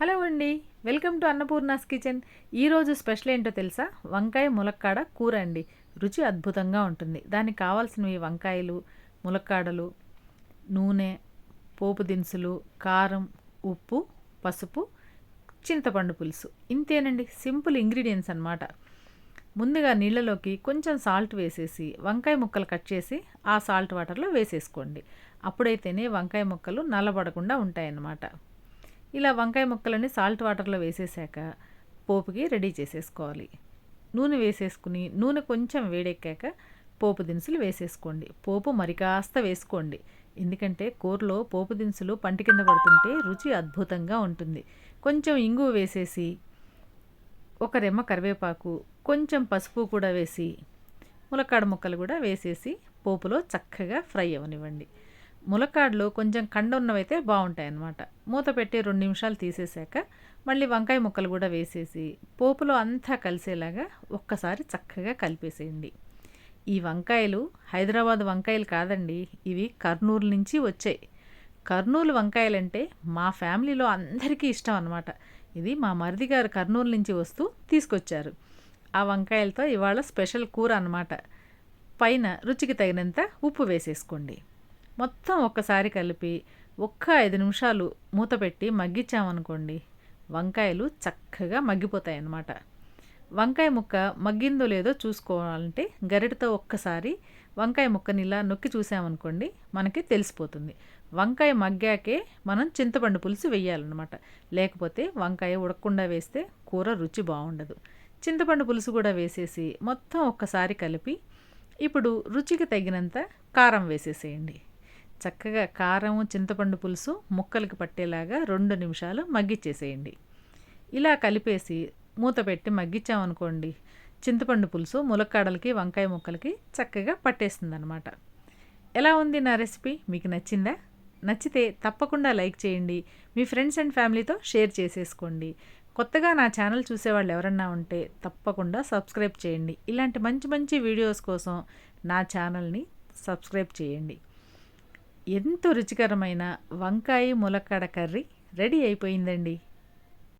Hello అండి welcome to Annapurna's kitchen. ఈరోజు special ఏంటో తెలుసా? వంకాయ ములక్కాడ కూర అండి. రుచి అద్భుతంగా ఉంటుంది. దానికి కావాల్సినవి వంకాయలు ములక్కాడలు నూనె పోపు దినుసులు కారం ఉప్పు పసుపు చింతపండు పులుసు. ఇంతేనండి సింపుల్ ఇంగ్రీడియంట్స్ అన్నమాట. ముందుగా నీళ్ళలోకి కొంచెం సాల్ట్ వేసేసి వంకాయ ముక్కలు కట్ చేసి ఆ సాల్ట్ వాటర్లో వేసేసుకోండి. అప్పుడైతేనే వంకాయ ముక్కలు నల్లబడకుండా ఉంటాయన్నమాట. ఇలా వంకాయ ముక్కలని సాల్ట్ వాటర్లో వేసేసాక పోపుకి రెడీ చేసేసుకోవాలి. నూనె వేసేసుకుని నూనె కొంచెం వేడెక్కాక పోపు దినుసులు వేసేసుకోండి. పోపు మరి కాస్త వేసుకోండి. ఎందుకంటే కూరలో పోపు దినుసులు పంటి కింద పడుతుంటే రుచి అద్భుతంగా ఉంటుంది. కొంచెం ఇంగువ వేసేసి ఒక రెమ్మ కరివేపాకు కొంచెం పసుపు కూడా వేసి ములక్కాడ ముక్కలు కూడా వేసేసి పోపులో చక్కగా ఫ్రై అవ్వనివ్వండి ములక్కాడలు కొంచెం కండున్నవైతే బాగుంటాయి అన్నమాట మూత పెట్టి రెండు నిమిషాలు తీసేసాక మళ్ళీ వంకాయ ముక్కలు కూడా వేసేసి పోపులో అంతా కలిసేలాగా ఒక్కసారి చక్కగా కలిపేసేయండి. ఈ వంకాయలు హైదరాబాద్ వంకాయలు కాదండి ఇవి కర్నూలు నుంచి వచ్చాయి. కర్నూలు వంకాయలంటే మా ఫ్యామిలీలో అందరికీ ఇష్టం అనమాట ఇది మా మరిది గారు కర్నూలు నుంచి వస్తూ తీసుకొచ్చారు. ఆ వంకాయలతో ఇవాళ స్పెషల్ కూర అనమాట పైన రుచికి తగినంత ఉప్పు వేసేసుకోండి. మొత్తం ఒక్కసారి కలిపి ఒక్క ఐదు నిమిషాలు మూత పెట్టి మగ్గించామనుకోండి వంకాయలు చక్కగా మగ్గిపోతాయి అన్నమాట వంకాయ ముక్క మగ్గిందో లేదో చూసుకోవాలంటే గరిటతో ఒక్కసారి వంకాయ ముక్కని ఇలా నొక్కి చూసామనుకోండి మనకి తెలిసిపోతుంది. వంకాయ మగ్గాకే మనం చింతపండు పులుసు వేయాలన్నమాట లేకపోతే వంకాయ ఉడకకుండా వేస్తే కూర రుచి బాగుండదు. చింతపండు పులుసు కూడా వేసేసి మొత్తం ఒక్కసారి కలిపి ఇప్పుడు రుచికి తగినంత కారం వేసేసేయండి. చక్కగా కారం చింతపండు పులుసు ముక్కలకి పట్టేలాగా రెండు నిమిషాలు మగ్గిచ్చేసేయండి. ఇలా కలిపేసి మూత పెట్టి మగ్గించామనుకోండి చింతపండు పులుసు ములక్కాడలకి వంకాయ ముక్కలకి చక్కగా పట్టేస్తుంది అనమాట ఎలా ఉంది నా రెసిపీ? మీకు నచ్చిందా? నచ్చితే తప్పకుండా లైక్ చేయండి. మీ ఫ్రెండ్స్ అండ్ ఫ్యామిలీతో షేర్ చేసేసుకోండి. కొత్తగా నా ఛానల్ చూసేవాళ్ళు ఎవరన్నా ఉంటే తప్పకుండా సబ్స్క్రైబ్ చేయండి. ఇలాంటి మంచి మంచి వీడియోస్ కోసం నా ఛానల్ని సబ్స్క్రైబ్ చేయండి. ఎంతో రుచికరమైన వంకాయ ములక్కాడ కర్రీ రెడీ అయిపోయిందండి.